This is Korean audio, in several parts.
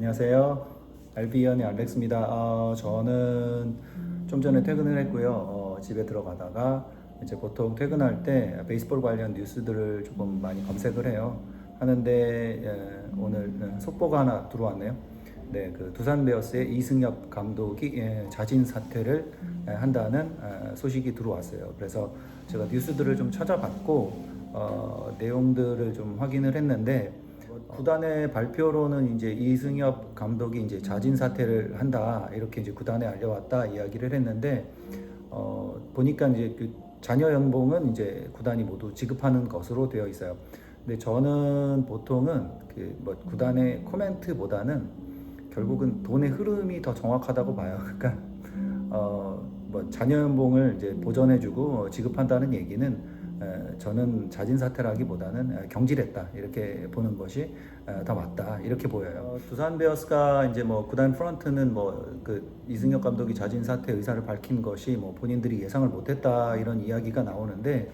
안녕하세요. 알비언의 알렉스입니다. 어, 저는 좀 전에 퇴근을 했고요. 어, 집에 들어가다가 이제 보통 퇴근할 때 베이스볼 관련 뉴스들을 조금 많이 검색을 해요. 하는데 예, 오늘 속보가 하나 들어왔네요. 네, 그 두산 베어스의 이승엽 감독이 예, 자진 사퇴를 예, 한다는 아, 소식이 들어왔어요. 그래서 제가 뉴스들을 좀 찾아봤고 어, 내용들을 좀 확인을 했는데 구단의 발표로는 이제 이승엽 감독이 이제 자진 사퇴를 한다 이렇게 이제 구단에 알려왔다 이야기를 했는데 어, 보니까 이제 그 자녀 연봉은 이제 구단이 모두 지급하는 것으로 되어 있어요. 근데 저는 보통은 그 뭐 구단의 코멘트보다는 결국은 돈의 흐름이 더 정확하다고 봐요. 그러니까 어 뭐 자녀 연봉을 이제 보전해주고 지급한다는 얘기는 에, 저는 자진 사퇴라기보다는 에, 경질했다 이렇게 보는 것이 에, 더 맞다 이렇게 보여요. 어, 두산 베어스가 이제 뭐 구단 프런트는 뭐 그 이승엽 감독이 자진 사퇴 의사를 밝힌 것이 뭐 본인들이 예상을 못했다 이런 이야기가 나오는데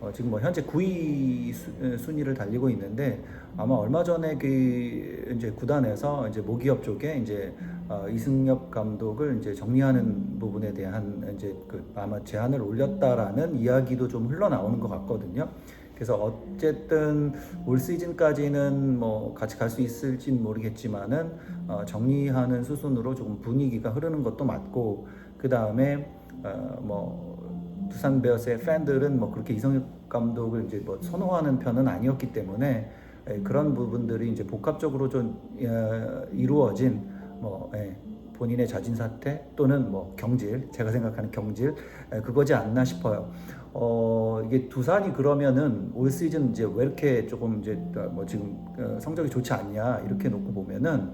어, 지금 뭐 현재 9위 수, 에, 순위를 달리고 있는데 아마 얼마 전에 그 이제 구단에서 이제 모기업 쪽에 이제 어, 이승엽 감독을 이제 정리하는 부분에 대한 이제 그 아마 제안을 올렸다라는 이야기도 좀 흘러나오는 것 같거든요. 그래서 어쨌든 올 시즌까지는 뭐 같이 갈 수 있을진 모르겠지만은 어, 정리하는 수순으로 조금 분위기가 흐르는 것도 맞고 그 다음에 어, 뭐 두산 베어스의 팬들은 뭐 그렇게 이성엽 감독을 이제 뭐 선호하는 편은 아니었기 때문에 에, 그런 부분들이 이제 복합적으로 좀 어, 이루어진 뭐 예, 본인의 자진 사퇴 또는 뭐 경질 제가 생각하는 경질 에, 그거지 않나 싶어요. 어 이게 두산이 그러면은 올 시즌 이제 왜 이렇게 조금 이제 뭐 지금 어, 성적이 좋지 않냐 이렇게 놓고 보면은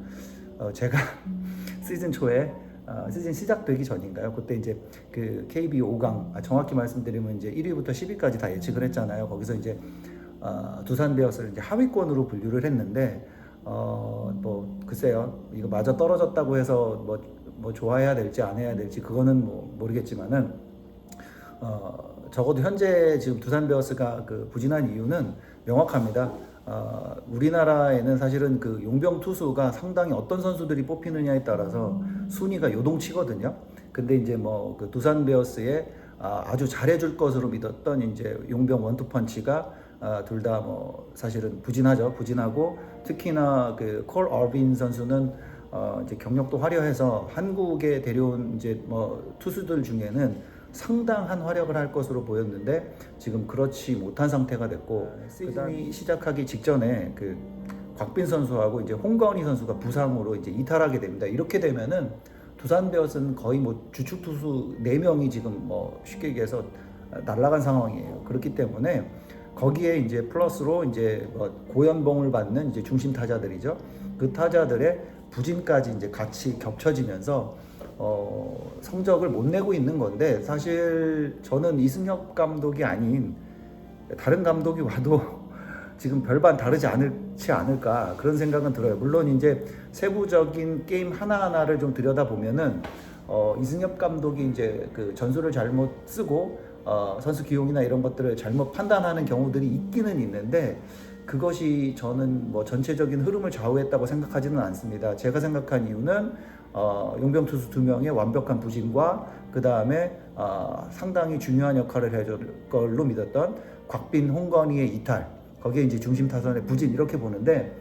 어, 제가 시즌 초에 어, 시즌 시작되기 전인가요? 그때 이제 그 KBO 5강 아, 정확히 말씀드리면 이제 1위부터 10위까지 다 예측을 했잖아요. 거기서 이제 어, 두산 베어스를 이제 하위권으로 분류를 했는데 어, 뭐 글쎄요 이거 마저 떨어졌다고 해서 뭐, 뭐 좋아해야 될지 안 해야 될지 그거는 뭐 모르겠지만은 어, 적어도 현재 지금 두산 베어스가 그 부진한 이유는 명확합니다. 어, 우리나라에는 사실은 그 용병 투수가 상당히 어떤 선수들이 뽑히느냐에 따라서 순위가 요동치거든요. 근데 이제 뭐 그 두산 베어스의 아, 아주 잘해줄 것으로 믿었던 이제 용병 원투펀치가 아, 둘다 뭐 사실은 부진하죠. 부진하고 특히나 그 콜 어빈 선수는 어, 이제 경력도 화려해서 한국에 데려온 이제 뭐 투수들 중에는 상당한 활약을 할 것으로 보였는데 지금 그렇지 못한 상태가 됐고 시즌이 시작하기 직전에 그 곽빈 선수하고 이제 홍건희 선수가 부상으로 이제 이탈하게 됩니다. 이렇게 되면은 두산 베어스는 거의 뭐 주축 투수 4명이 지금 뭐 쉽게 얘기해서 날아간 상황이에요. 그렇기 때문에 거기에 이제 플러스로 이제 뭐 고연봉을 받는 이제 중심 타자들이죠. 그 타자들의 부진까지 이제 같이 겹쳐지면서 어, 성적을 못 내고 있는 건데 사실 저는 이승엽 감독이 아닌 다른 감독이 와도 지금 별반 다르지 않을지 않을까 그런 생각은 들어요. 물론 이제 세부적인 게임 하나하나를 좀 들여다 보면은 어, 이승엽 감독이 이제 그 전술을 잘못 쓰고 어, 선수 기용이나 이런 것들을 잘못 판단하는 경우들이 있기는 있는데 그것이 저는 뭐 전체적인 흐름을 좌우했다고 생각하지는 않습니다. 제가 생각한 이유는 어, 용병 투수 두 명의 완벽한 부진과 그 다음에 어, 상당히 중요한 역할을 해줄 걸로 믿었던 곽빈, 홍건희의 이탈 거기에 이제 중심 타선의 부진 이렇게 보는데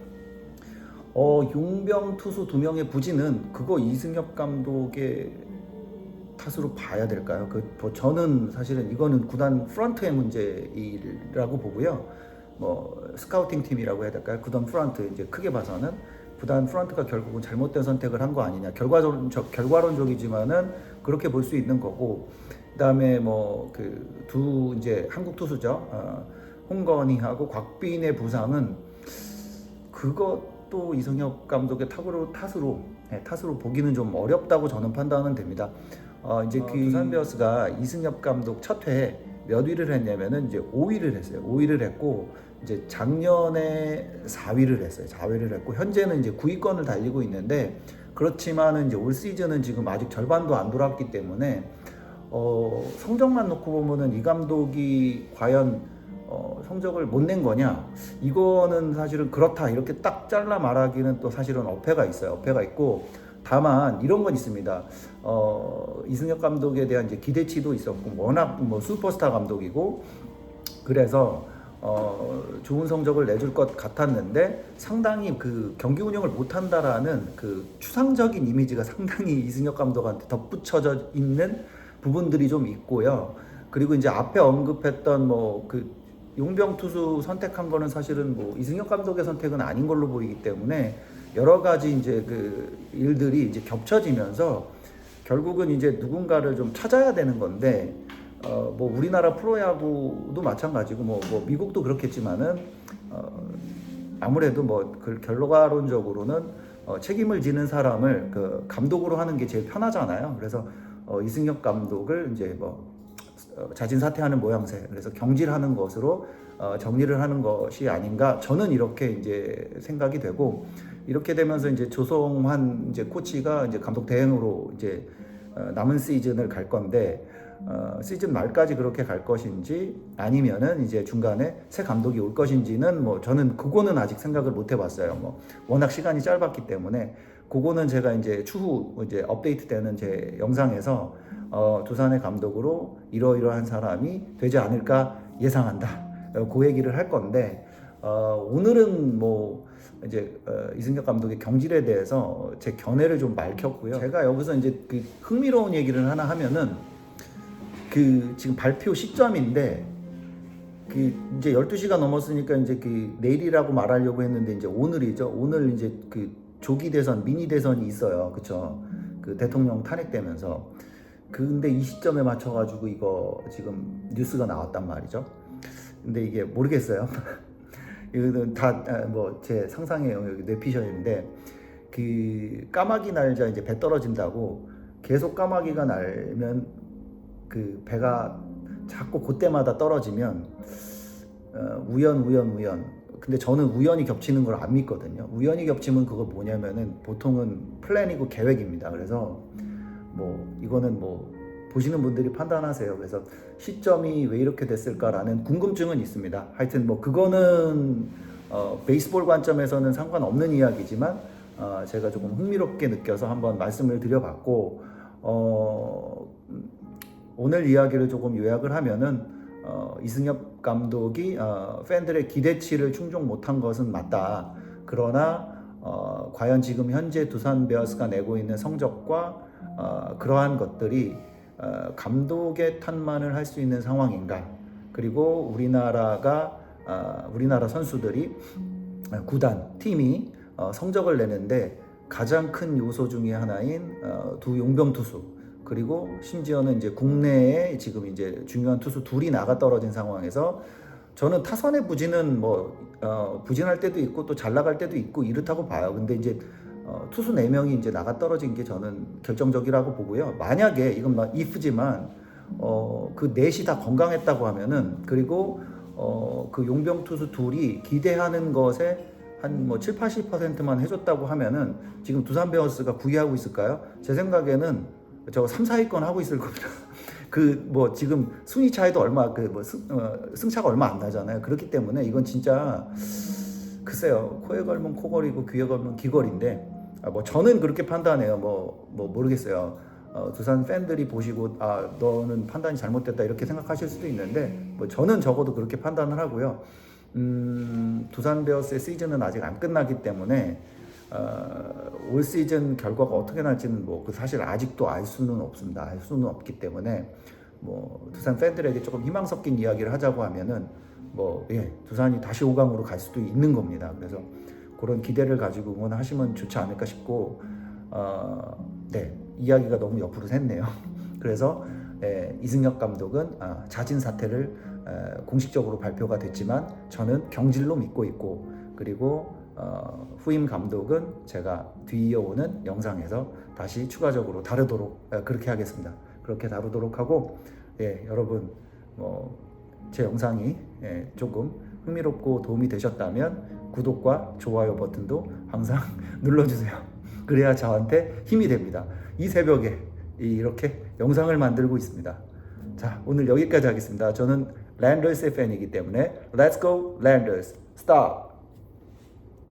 어, 용병 투수 두 명의 부진은 그거 이승엽 감독의 탓으로 봐야 될까요? 그, 뭐 저는 사실은 이거는 구단 프런트의 문제라고 보고요. 뭐 스카우팅 팀이라고 해야 될까요? 구단 프런트 이제 크게 봐서는 구단 프런트가 결국은 잘못된 선택을 한 거 아니냐. 결과론 결과론적이지만은 그렇게 볼 수 있는 거고. 그다음에 뭐 그 두 이제 한국 투수죠. 어, 홍건희하고 곽빈의 부상은 그것도 이성엽 감독의 탓으로 탓으로 네, 탓으로 보기는 좀 어렵다고 저는 판단은 됩니다. 어, 이제 그 두산 베어스가 이승엽 감독 첫 회에 몇 위를 했냐면은 이제 5위를 했어요. 5위를 했고 이제 작년에 4위를 했어요. 4위를 했고 현재는 이제 9위권을 달리고 있는데 그렇지만은 이제 올 시즌은 지금 아직 절반도 안 돌았기 때문에 어, 성적만 놓고 보면은 이 감독이 과연 어, 성적을 못 낸 거냐? 이거는 사실은 그렇다 이렇게 딱 잘라 말하기는 또 사실은 어폐가 있어요. 어폐가 있고 다만 이런 건 있습니다. 어, 이승엽 감독에 대한 이제 기대치도 있었고 워낙 뭐 슈퍼스타 감독이고 그래서 어, 좋은 성적을 내줄 것 같았는데 상당히 그 경기 운영을 못한다라는 그 추상적인 이미지가 상당히 이승엽 감독한테 덧붙여져 있는 부분들이 좀 있고요. 그리고 이제 앞에 언급했던 뭐 그 용병 투수 선택한 거는 사실은 뭐 이승엽 감독의 선택은 아닌 걸로 보이기 때문에 여러 가지 이제 그 일들이 이제 겹쳐지면서 결국은 이제 누군가를 좀 찾아야 되는 건데 어 뭐 우리나라 프로야구도 마찬가지고 뭐, 뭐 미국도 그렇겠지만은 어 아무래도 뭐 그 결과론적으로는 어 책임을 지는 사람을 그 감독으로 하는 게 제일 편하잖아요. 그래서 어 이승엽 감독을 이제 뭐 어, 자진 사퇴하는 모양새 그래서 경질하는 것으로 어, 정리를 하는 것이 아닌가? 저는 이렇게 이제 생각이 되고 이렇게 되면서 이제 조성환 이제 코치가 이제 감독 대행으로 이제 어, 남은 시즌을 갈 건데 어, 시즌 말까지 그렇게 갈 것인지 아니면은 이제 중간에 새 감독이 올 것인지는 뭐 저는 그거는 아직 생각을 못 해봤어요. 뭐 워낙 시간이 짧았기 때문에 그거는 제가 이제 추후 이제 업데이트 되는 제 영상에서 어, 두산의 감독으로 이러이러한 사람이 되지 않을까 예상한다. 어, 그 얘기를 할 건데 어, 오늘은 뭐 이제 어, 이승엽 감독의 경질에 대해서 제 견해를 좀 밝혔고요. 제가 여기서 이제 그 흥미로운 얘기를 하나 하면은 그 지금 발표 시점인데 그 이제 12시가 넘었으니까 이제 그 내일이라고 말하려고 했는데 이제 오늘이죠. 오늘 이제 그 조기 대선, 미니 대선이 있어요. 그쵸? 그 대통령 탄핵되면서. 근데 이 시점에 맞춰가지고 이거 지금 뉴스가 나왔단 말이죠. 근데 이게 모르겠어요. 이거는 다 뭐 제 상상의 영역이 뇌피셜인데 그 까마귀 날자 이제 배 떨어진다고 계속 까마귀가 날면 그 배가 자꾸 그때마다 떨어지면 어, 우연 우연 우연. 근데 저는 우연히 겹치는 걸 안 믿거든요. 우연히 겹치면 그거 뭐냐면은 보통은 플랜이고 계획입니다. 그래서 뭐 이거는 뭐 보시는 분들이 판단하세요. 그래서 시점이 왜 이렇게 됐을까라는 궁금증은 있습니다. 하여튼 뭐 그거는 어, 베이스볼 관점에서는 상관없는 이야기지만 어, 제가 조금 흥미롭게 느껴서 한번 말씀을 드려봤고 어, 오늘 이야기를 조금 요약을 하면은 어, 이승엽 감독이 어, 팬들의 기대치를 충족 못한 것은 맞다. 그러나 어, 과연 지금 현재 두산 베어스가 내고 있는 성적과 어, 그러한 것들이 어, 감독의 탓만을 할 수 있는 상황인가? 그리고 우리나라가 어, 우리나라 선수들이 어, 구단 팀이 어, 성적을 내는데 가장 큰 요소 중에 하나인 어, 두 용병 투수 그리고 심지어는 이제 국내에 지금 이제 중요한 투수 둘이 나가 떨어진 상황에서 저는 타선의 부진은 뭐 어, 부진할 때도 있고 또 잘 나갈 때도 있고 이렇다고 봐요. 근데 이제 어, 투수 네 명이 이제 나가 떨어진 게 저는 결정적이라고 보고요. 만약에 이건 막 if지만 어, 그 넷이 다 건강했다고 하면은 그리고 어, 그 용병 투수 둘이 기대하는 것에 한뭐 7, 80%만 해줬다고 하면은 지금 두산 베어스가 9위 하고 있을까요? 제 생각에는 저 3, 4위권 하고 있을 겁니다. 그 뭐 지금 순위 차이도 얼마 그뭐 어, 승차가 얼마 안 나잖아요. 그렇기 때문에 이건 진짜 글쎄요 코에 걸면 코걸이고 귀에 걸면 귀걸인데 아, 뭐 저는 그렇게 판단해요. 뭐뭐 모르겠어요. 어, 두산 팬들이 보시고 아 너는 판단이 잘못됐다 이렇게 생각하실 수도 있는데 뭐 저는 적어도 그렇게 판단을 하고요. 음, 두산 베어스의 시즌은 아직 안 끝나기 때문에 어, 올 시즌 결과가 어떻게 날지는 뭐 그 사실 아직도 알 수는 없습니다. 알 수는 없기 때문에 뭐 두산 팬들에게 조금 희망 섞인 이야기를 하자고 하면은 뭐 예, 두산이 다시 5강으로 갈 수도 있는 겁니다. 그래서 그런 기대를 가지고 응원하시면 좋지 않을까 싶고 어, 네 이야기가 너무 옆으로 샜네요. 그래서 예, 이승엽 감독은 아, 자진 사퇴를 에, 공식적으로 발표가 됐지만 저는 경질로 믿고 있고 그리고 어, 후임 감독은 제가 뒤이어오는 영상에서 다시 추가적으로 다루도록 에, 그렇게 하겠습니다. 그렇게 다루도록 하고 예, 여러분 뭐 제 영상이 예, 조금 흥미롭고 도움이 되셨다면 구독과 좋아요 버튼도 항상 눌러주세요. 그래야 저한테 힘이 됩니다. 이 새벽에 이렇게 영상을 만들고 있습니다. 자, 오늘 여기까지 하겠습니다. 저는 랜더스의 팬이기 때문에 Let's go 랜더스. Stop.